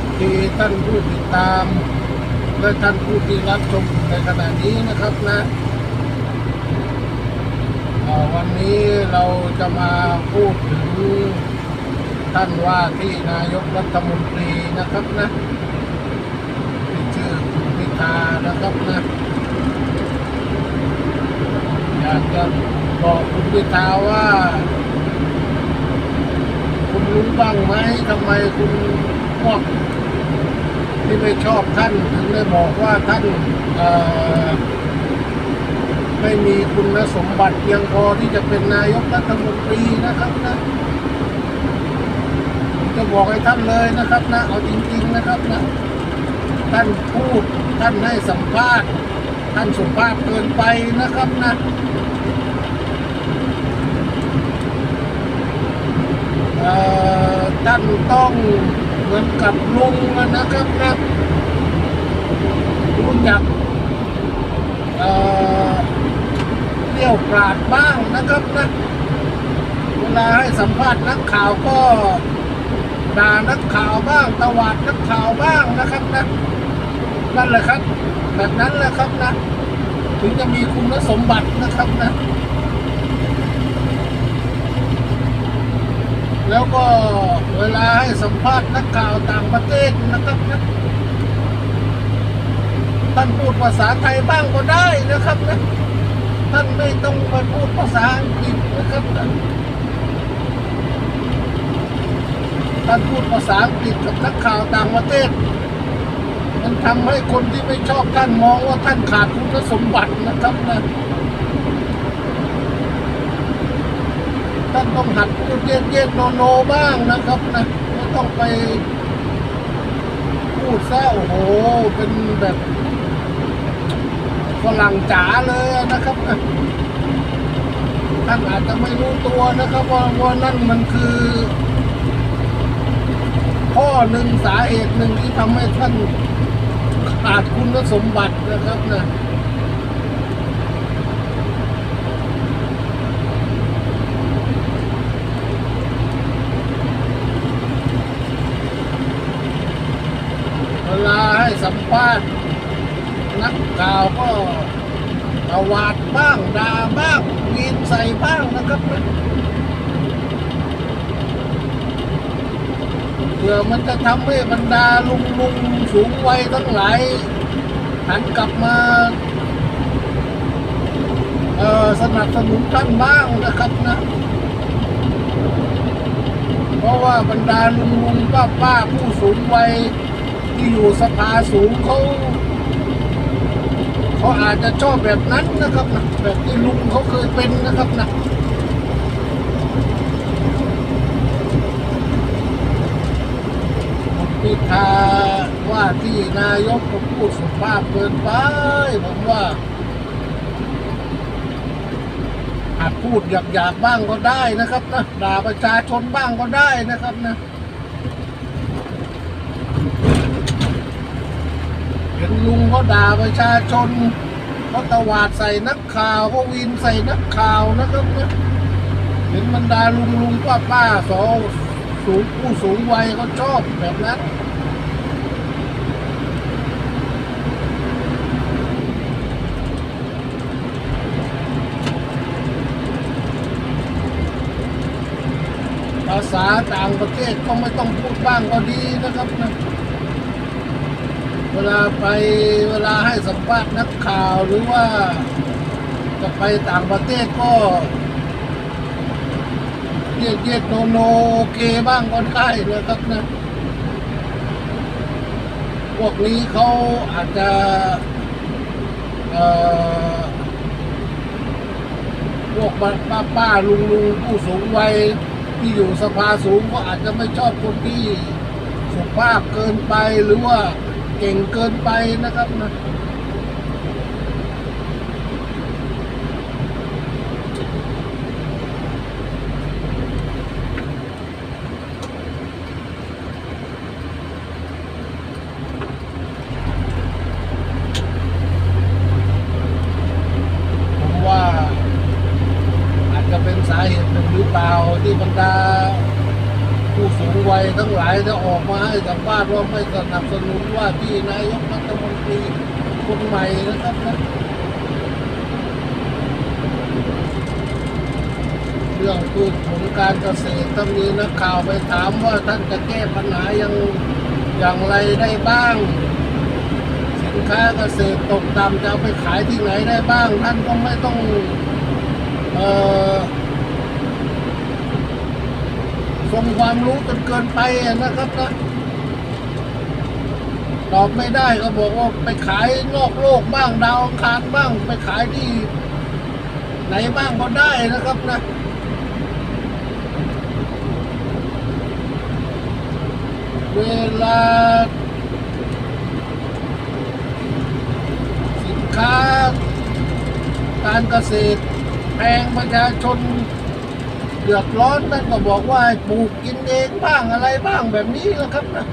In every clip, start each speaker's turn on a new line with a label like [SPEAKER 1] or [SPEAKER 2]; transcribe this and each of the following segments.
[SPEAKER 1] วัสดีท่านผู้ติดตาม และท่านผู้ที่รับชมในขณะนี้นะครับนะวันนี้เราจะมาพูดถึงท่านว่าที่นายกรัฐมนตรีนะครับนะที่ชื่อคุณพิธานะครับนะอยากจะบอกคุณพิธาว่า คุณรู้บ้างไหมทำไมคุณพวก ไม่ชอบท่านถึงได้บอกว่าท่านไม่มีคุณสมบัติเพียงพอที่จะเป็นนายกรัฐมนตรีนะครับนะจะบอกให้ท่านเลยนะครับนะเอาจริงๆนะครับนะท่านพูดท่านให้สัมภาษณ์ท่านสุภาพเกินไปนะครับนะท่านต้อง เหมือนกับลุงนะครับนะรู้จักเอ่อเลี้ยวปราดบ้างนะครับนะเวลาให้สัมภาษณ์นักข่าวก็ด่านักข่าวบ้างตวาดนักข่าวบ้างนะครับนะนั่นแหละครับ แบบนั้นแหละครับนะ ถึงจะมีคุณสมบัตินะครับนะ แล้วก็เวลาให้สัมภาษณ์นักข่าวต่างประเทศนะครับนะท่านพูดภาษาไทยบ้างก็ได้นะครับนะท่านไม่ต้องมาพูดภาษาอังกฤษนะครับนะท่านพูดภาษาอังกฤษกับนักข่าวต่างประเทศ มันทำให้คนที่ไม่ชอบท่านมองว่าท่านขาดคุณสมบัตินะครับนะ ท่านต้องหัดพูดเย็นเย็นโนโนบ้างนะครับนะไม่ต้องไปพูดซะโอ้โหเป็นแบบฝรั่งจ๋าเลยนะครับนะท่านอาจจะไม่รู้ตัวนะครับ ว่าว่านั่นมันคือข้อหนึ่งสาเหตุหนึ่งที่ทำให้ท่านขาดคุณสมบัตินะครับนะ เวลาให้ สัมภาษณ์นักข่าวก็ตวาดบ้างด่าบ้างวีนใส่บ้างนะครับเพื่อมันจะทำให้บรรดาลุงลุงสูงวัยทั้งหลายหันกลับมาสนับสนุนท่านบ้างนะครับนะ เพราะว่าบรรดาลุงลุงป้าป้าผู้สูงวัย ที่อยู่สภาสูงเขาเขาอาจจะชอบแบบนั้นนะครับนะแบบที่ลุงเขาเคยเป็นนะครับนะพิธาว่าที่นายกผมพูดสุภาพเกินไปผมว่าอาจพูดหยาบๆบ้างก็ได้นะครับนะด่าประชาชนบ้างก็ได้นะครับนะ เห็นลุงเขาด่าประชาชนเขาตวาดใส่นักข่าวเขาวินใส่นักข่าวนะครับนะเห็นบรรดาลุงลุงป้าป้าสอสูงผู้สูงวัยเขาชอบแบบนั้นภาษาต่างประเทศก็ไม่ต้องพูดบ้างก็ดีนะครับนะ ลาไปเวลาให้สัมภาษณ์นักข่าวหรือว่าจะไปต่างประเทศก็เย็ดเย็ดโนโนโอเคบ้างก็ได้นะครับนะพวกนี้เขาอาจจะพวกป้าป้าลุงลุงผู้สูงวัยที่อยู่สภาสูงก็อาจจะไม่ชอบคนที่สุภาพเกินไปหรือว่า เก่งเกินไปนะครับนะ ผมว่าอาจจะเป็นสาเหตุหนึ่งหรือเปล่าที่บรรดาผู้ สูง วัยทั้งหลายจะออกมาให้สัมภาษณ์ว่าไม่สนับสนุนว่าที่นายกรัฐมนตรีคนใหม่นะครับนะเรื่องพืชผลการเกษตรถ้ามีนักข่าวไปถามว่าท่านจะแก้ปัญหายังอย่างไรได้บ้าง สินค้าเกษตรตกต่ำจะไปขายที่ไหนได้บ้าง ท่านก็ไม่ต้องเอ่อ ทรงความรู้จนเกินไปนะครับนะตอบไม่ได้ก็บอกว่าไปขายนอกโลกบ้างดาวอังคารบ้างไปขายที่ ไหนบ้างก็ได้นะครับนะเวลา สินค้า การเกษตรแพงประชาชน เดือดร้อนนั่นก็บอกว่าปลูกกินเองบ้างอะไรบ้างแบบนี้แหละครับนะ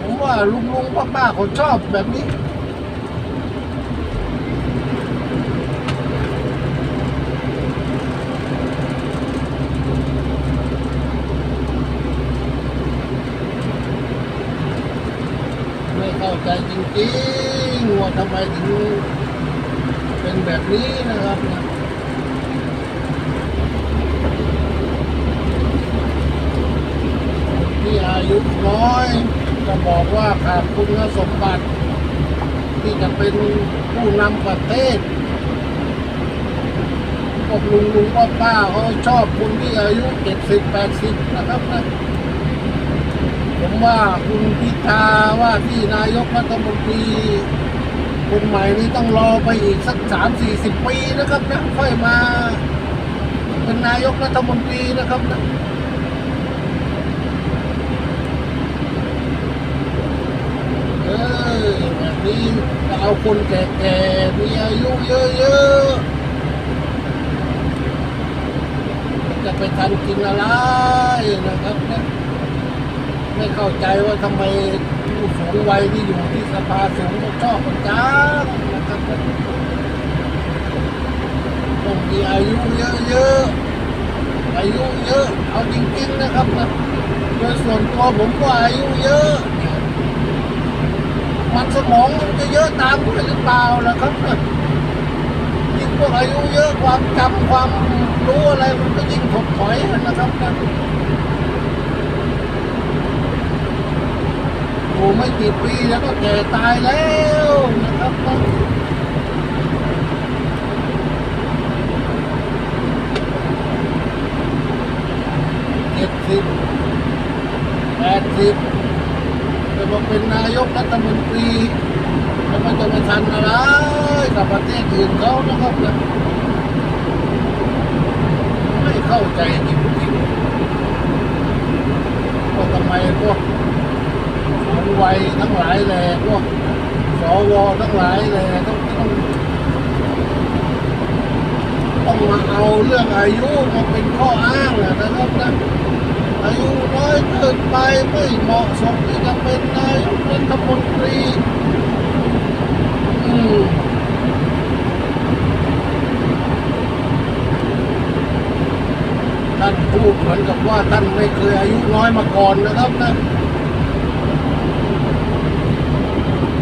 [SPEAKER 1] ผมว่าลุงลุงป้าป้าเขาชอบแบบนี้ ไม่เข้าใจจริงๆว่าทำไมถึงเป็นแบบนี้นะครับนะ ทุน้อย จะบอกว่าขาดคุณสมบัติ ที่จะเป็นผู้นำประเทศพวกลุงลุงป้าป้าเขาชอบคนที่อายุเจ็ดสิบแปดสิบนะครับนะผมว่าคุณพิธาว่าที่นายกรัฐมนตรีคนใหม่นี้ต้องรอไปอีกสักสามสี่สิบปีนะครับนะค่อยมา เป็นนายกรัฐมนตรีนะครับนะเออแบบนี้จะ เอาคนแก่ๆมีอายุเยอะๆจะไปทันกินอะไรนะครับนะไม่เข้าใจว่าทำไมผู้สูงวัยที่อยู่ที่สภาสูงก็ชอบกันจังนะครับต้องมีอายุเยอะๆอายุเยอะ เอาจริงๆนะครับนะโดยส่วนตัวผมก็อายุเยอะ มันสมองมันจะเยอะตามด้วยหรือเปล่าล่ะครับนยิ่งพวกอายุเยอะความจำความรู้อะไรมันก็ยิ่งถดถอยนะครับนะโอ้ไม่กี่ปีแล้วก็แก่ตายแล้วนะครับเจ็ดสิบแปดสิบ มาเป็นนายกรัฐมนตรีแล้วมันจะไปทันอะไรกับประเทศอื่นเขานะครับนะไม่เข้าใจจริงๆว่าทำไมพวกคนวัยทั้งหลายแหล่พวกสวทั้งหลายแหล่ต้องต้องต้องมาเอาเรื่องอายุมาเป็นข้ออ้างอะนะครับนะ อายุน้อยเกินไปไม่เหมาะสมที่จะเป็นนายกรัฐมนตรีอืมท่านพูดเหมือนกับว่าท่านไม่เคยอายุน้อยมาก่อนนะครับนะ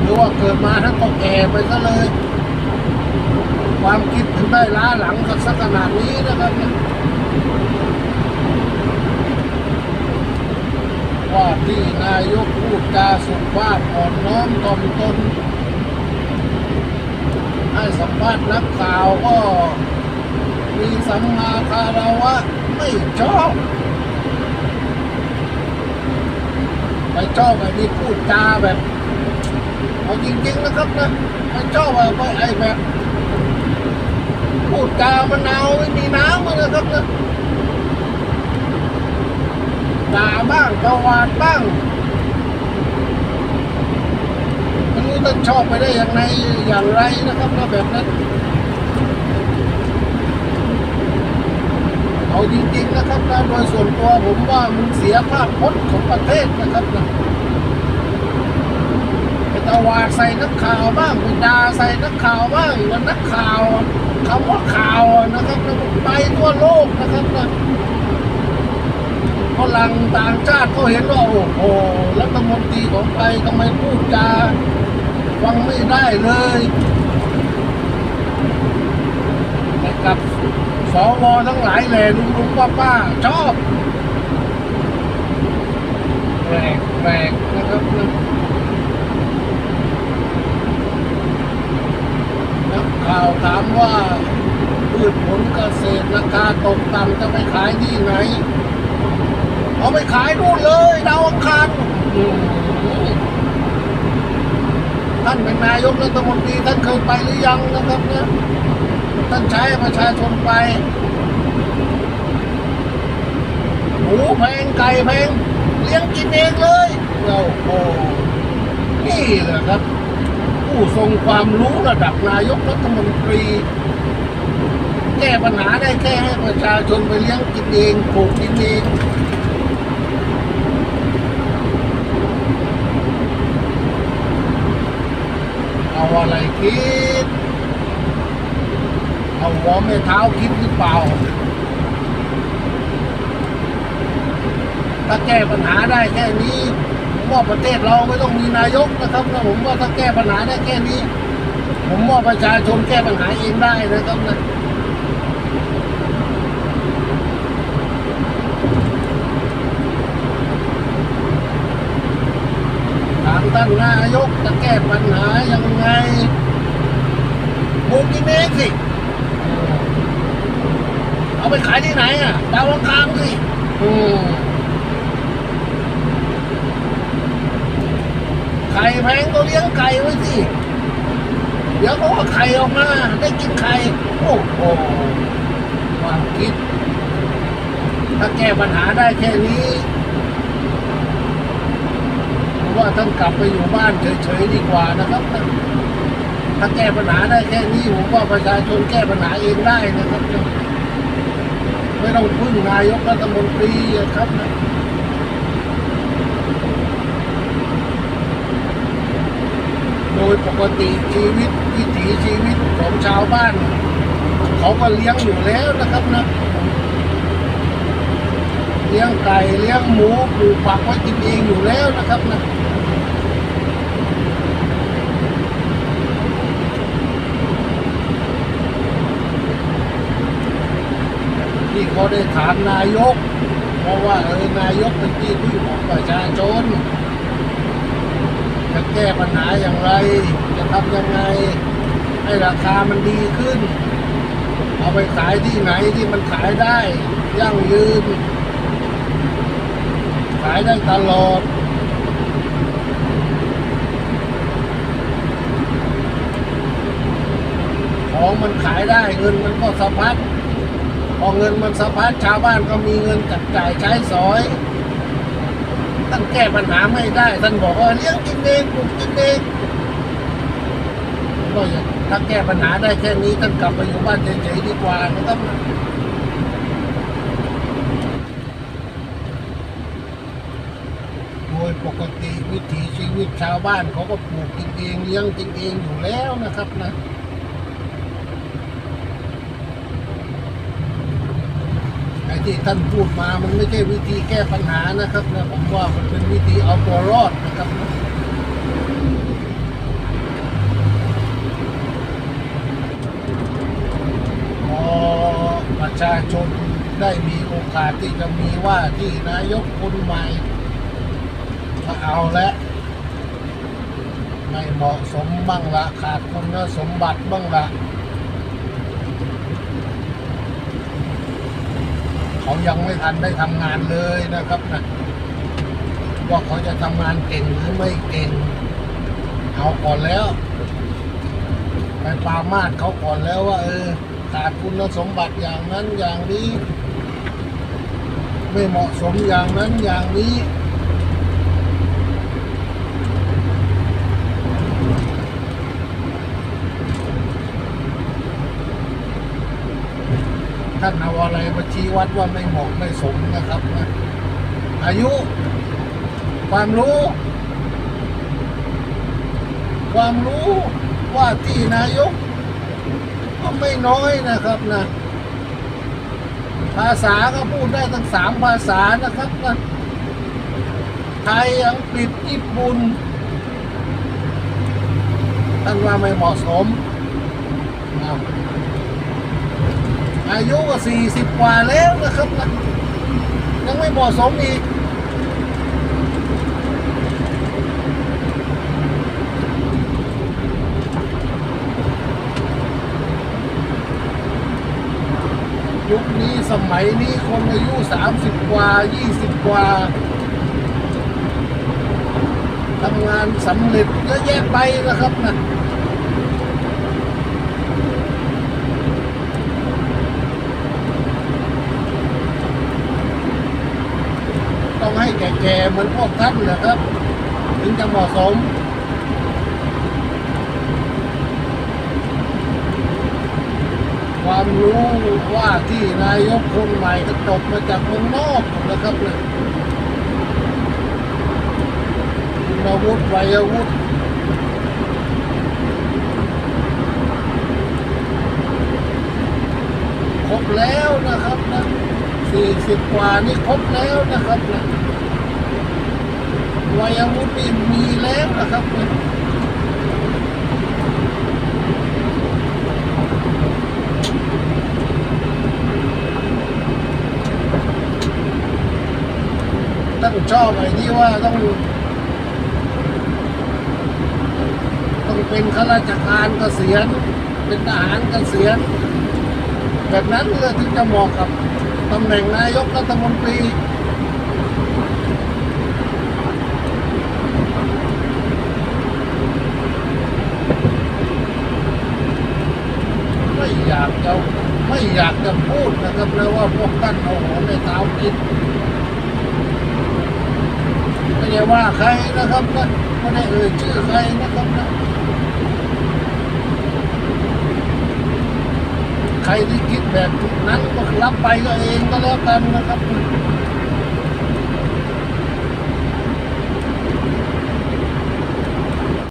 [SPEAKER 1] หรือว่าเกิดมาท่านก็แก่ไปซะเลย ความคิดถึงได้ล้าหลังกับสักขนาดนี้นะครับเนี่ย ว่าที่นายกพูดจาสุภาพอ่อนน้อมถ่อมตนให้สัมภาษณ์นักข่าวก็มีสัมมาคารวะไม่ชอบไม่ชอบไอ้ที่พูดจาแบบเอาจริงๆนะครับนะไม่ชอบว่าไอ้แบบพูดจามะนาวไม่มีน้ำอะนะครับนะ ด่าบ้างตวาดบ้างไม่รู้ท่านชอบไปได้อย่างไรอย่างไรนะครับนะแบบนั้น เอาจริงๆนะครับนะโดยส่วนตัวผมว่ามันเสียภาพพจน์ของประเทศนะครับนะไปตวาดใส่นักข่าวบ้างไปด่าใส่นักข่าวบ้างวันนักข่าวคำว่าข่าวนะครับนะไปทั่วโลกนะครับนะ ฝรั่งต่างชาติเขาเห็นว่าโอ้โหรัฐมนตรีของไทยทำไมพูดจาฟังไม่ได้เลยแต่กับสวทั้งหลายแหล่ลุงลุงป้าป้าชอบแปลกแปลกนะครับนะนักข่าวถามว่าพืชผลเกษตรราคาตกต่ำจะไปขายที่ไหน เอาไปขายนู่นเลยดาวอังคารท่านเป็นนายกรัฐมนตรีท่านเคยไปหรือยังนะครับเนี่ยท่านใช้ประชาชนไปหมูแพงไก่แพงเลี้ยงกินเองเลยเราโอ้นี่แหละครับ ผู้ทรงความรู้ระดับนายกรัฐมนตรี แก้ปัญหาได้แค่ให้ประชาชนไปเลี้ยงกินเองปลูกกินเอง เอาอะไรคิด เอาหัวไม่เท้าคิดหรือเปล่า ถ้าแก้ปัญหาได้แค่นี้ผมว่าประเทศเราไม่ต้องมีนายกนะครับนะผมว่าถ้าแก้ปัญหาได้แค่นี้ ผมว่าประชาชนแก้ปัญหาเองได้นะครับนะ ถามท่านายกจะแก้ปัญหายังไงปลูกกินเองสิเอาไปขายที่ไหนอะดาวอังคารสิไข่แพงก็เลี้ยงไก่ไว้สิ เดี๋ยวเขาก็ไข่ออกมา ได้กินไข่ โอ้โหความคิด ถ้าแก้ปัญหาได้แค่นี้ ว่าท่านกลับไปอยู่บ้านเฉยๆดีกว่านะครับถ้าแก้ปัญหาได้แค่นี้ผมว่าประชาชนแก้ปัญหาเองได้นะครับ ไม่ต้องพึ่งนายกรัฐมนตรีครับนะโดยปกติชีวิตวิถีชีวิตของชาวบ้าน เขาก็เลี้ยงอยู่แล้วนะครับนะ เลี้ยงไก่เลี้ยงหมูปลูกผักไว้กินเองอยู่แล้วนะครับนะที่เขาได้ถามนายก เพราะว่าเออนายกเป็นที่พึ่งของประชาชนจะแก้ปัญหาอย่างไร จะทำยังไง ให้ราคามันดีขึ้น เอาไปขายที่ไหนที่มันขายได้ยั่งยืน ขายได้ตลอดของมันขายได้เงินมันก็สะพัดพอเงินมันสะพัดชาวบ้านก็มีเงินจับจ่ายใช้สอยท่านแก้ปัญหาไม่ได้ท่านบอกว่าเลี้ยงกินเองปลูกกินเองก็อย่างถ้าแก้ปัญหาได้แค่นี้ท่านกลับไปอยู่บ้านเฉยๆดีกว่านะครับ โดย ปกติวิถีชีวิตชาวบ้านเขาก็ปลูกกินเองเลี้ยงกินเองอยู่แล้วนะครับนะไอ้ที่ท่านพูดมามันไม่ใช่วิธีแก้ปัญหานะครับนะผมว่ามันเป็นวิธีเอาตัวรอดนะครับนะพอประชาชนได้มีโอกาสที่จะมีว่าที่นายกคนใหม่ ก็เอาและไม่เหมาะสมบ้างละขาดคุณสมบัติบ้างละเขายังไม่ทันได้ทำงานเลยนะครับนะว่าเขาจะทำงานเก่งหรือไม่เก่ง เอาก่อนแล้ว ไปปามาสเขาก่อนแล้วว่า เออขาดคุณสมบัติอย่างนั้นอย่างนี้ ไม่เหมาะสมอย่างนั้นอย่างนี้ ท่านเอาอะไรมาชี้วัดว่าไม่เหมาะไม่สมนะครับนะอายุ ความรู้ ความรู้ว่าที่นายก ก็ไม่น้อยนะครับนะภาษาก็พูดได้ทั้งสามภาษานะครับนะไทยอังกฤษญี่ปุ่นท่านว่าไม่เหมาะสมอ้าว อายุก็สี่สิบกว่าแล้วนะครับนะยังไม่เหมาะสมอีกยุคนี้สมัยนี้คนอายุสามสิบกว่ายี่สิบกว่าทำงานสำเร็จเยอะแยะไปนะครับนะ ต้องให้แก่ๆเหมือนพวกท่านนะครับ ถึงจะเหมาะสมความรู้ว่าที่นายกคนใหม่ก็จบมาจากเมืองนอกนะครับเนี่ยคุณอาวุธวัยวุฒิครบแล้วนะครับนะ สี่สิบกว่านี่ครบแล้วนะครับนะวัยวุฒินี่มีแล้วนะครับนะท่านชอบไอ้ที่ว่าต้องต้องเป็นข้าราชการเกษียณเป็นทหารเกษียณแบบนั้นก็ถึงจะเหมาะกับ ตำแหน่งนายกรัฐมนตรีไม่อยากจะไม่อยากจะพูดนะครับเลยว่าพวกท่านเอาหัวในเท้ากินไม่ได้ว่าใครนะครับนะไม่ได้เอ่ยชื่อใครนะครับนะ ใครที่คิดแบบนั้นก็รับไปก็เองก็แล้วกันนะครับ